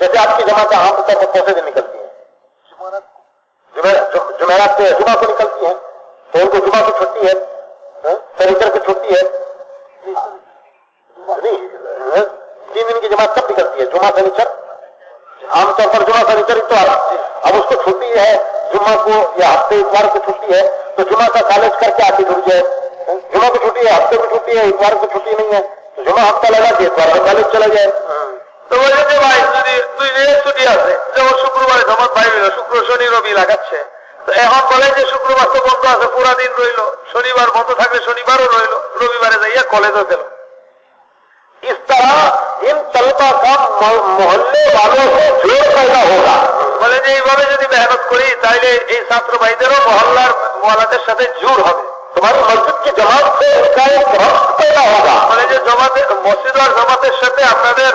जैसे आपकी जमात आमतौर पर कैसे दिन निकलती है। जुमेरात से जुमा को निकलती है। तो उनको जुमा की छुट्टी है। शनिचर की छुट्टी है। हाँ? तीन दिन की जमात कब निकलती है? जुमा, शनिचर? आमतौर पर जुमा, शनिचर तो अब उसको छुट्टी है, जुमा को या हफ़्ते इतवार की छुट्टी है तो जुमा का कॉलेज करके आके जुड़ जाए जुमा की छुट्टी है, हफ़्ते की छुट्टी है, इतवार की छुट्टी नहीं है। तो जुमा हफ़्ता लगा के इतवार का कॉलेज चला जाए। তো বলে যে ভাই যদি দুই দিনের ছুটি আছে যেমন শুক্রবারে জমাত ভাই রইল শুক্র শনি রবি লাগাচ্ছে তো এখন বলে যে শুক্রবার তো বন্ধ আছে পুরা দিন রইল শনিবার বন্ধ থাকলে শনিবারও রইল রবিবারে যাইয়া কলেজও গেল इस तरह इन तलबा का मोहल्ले वालों से जोड़ पैदा होगा বলে যে এইভাবে যদি মেহনত করি তাইলে এই ছাত্র ভাইদেরও মহল্লার মহল্লাদের সাথে জোর হবে तुम्हारी मस्जिद की जमात से इनका एक रक्त पैदा होगा বলে যে জমাতে মসজিদ আর জমাতের সাথে আপনাদের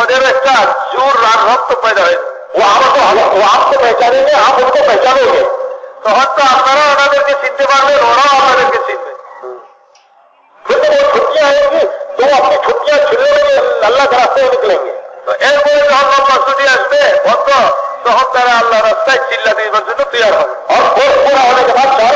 ওদের একটা জোর রাগ রক্ত পয়দা হয়েছে वो आपको वो आपको पहचानेंगे आप उनको पहचानोगे তখন তো আপনারা ওনাদেরকে চিনতে পারবেন ওরাও আপনাদেরকে চিনবে फिर तो वो छुट्टियां आएंगी तो वो अपनी छुट्टियां छिलने में अल्लाह के रास्ते में निकलेंगे তো এরপরে যখন লম্বা ছুটি আসবে বন্ধ তখন তারা আল্লাহ রাস্তায় চিল্লা দিবার জন্য তৈরি হবে और कोर्स पूरा होने के बाद चार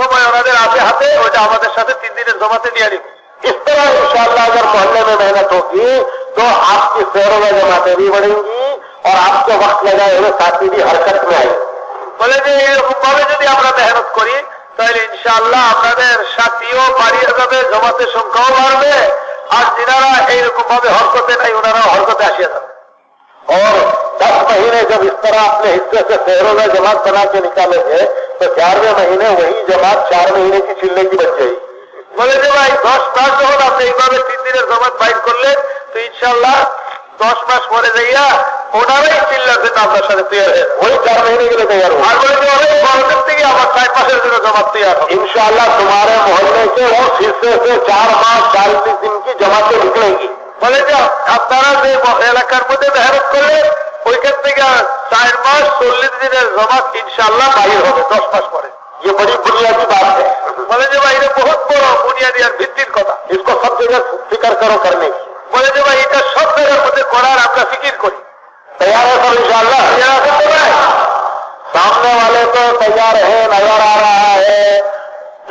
সময় ওনাদের আছে হাতে ওইটা আমাদের সাথে তিন দিনের জমাতে নিয়ে নিব इस तरह इंशाल्लाह अगर मोहल्ले में मेहनत होगी तो आपकी शहरों में जमातें भी बढ़ेंगी और आपको वक्त लगाए हुए साथी भी हरकत में आएंगे বলে যে এরকম ভাবে যদি আমরা মেহনত করি তাহলে ইনশাআল্লাহ আপনাদের সাথীও বাড়িয়ে যাবে জমাতের সংখ্যাও বাড়বে আর যিনারা এইরকম ভাবে হরকতে নাই ওনারাও হরকতে আসিয়া যাবে और दस महीने जब इस तरह अपने हिस्से से शहरों में जमात बना के निकालेंगे तो ग्यारहवें महीने वही जमात चार महीने की चिल्ले की बच जाएगी বলে যে ভাই দশ মাস যখন আপনি এইভাবে তিন দিনের জমাত বাইর করলেন তো ইনশাআল্লাহ দশ মাস পরে যাইয়া ওনারাই চিল্লার জন্য আপনার সাথে তৈরি হয়ে যাবে। वही चार महीने के लिए तैयार हुआ আর বলে যে অনেক বড়দের থেকে আমার চার মাসের জন্য জমাত তৈরি হবে इंशाल्लाह तुम्हारे मोहल्ले के उस हिस्से से चार मास चालीस दिन की जमातें निकलेंगी বলে যে আপনারা যে এলাকার মধ্যে মেহনত করলেন ওইখান থেকে চার মাস চল্লিশ দিনের জমাত ইনশাআল্লাহ বাইর হবে দশ মাস পরে ये बड़ी बुनियादी बात है বলে যে ভাই এটা বহুত বড় বুনিয়াদি আর ভিত্তির কথা इसको सब जगह फिक्र करो करने की বলে যে ভাই এটা সব জায়গার মধ্যে করার আমরা ফিকির করি तैयार है सब इंशाल्लाह তৈরি আছেন তো ভাই सामने वाले तो तैयार है नजर आ रहा है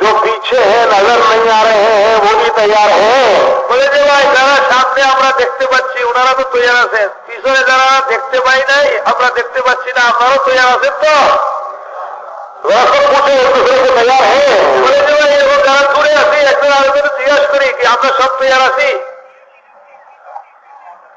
जो पीछे है नजर नहीं आ रहे हैं वो भी तैयार है বলে যে ভাই যারা সামনে আমরা দেখতে পাচ্ছি, ওনারা তো তৈরি আছেন। পিছনে যারা দেখতে পাই নাই, আমরা দেখতে পাচ্ছি না, আপনারাও তৈরি আছেন তো? হ্যাঁ। যারা দূরে আছি, একজন আরেকজন জিজ্ঞাসা করি, কি আমরা সব তৈরি আছি?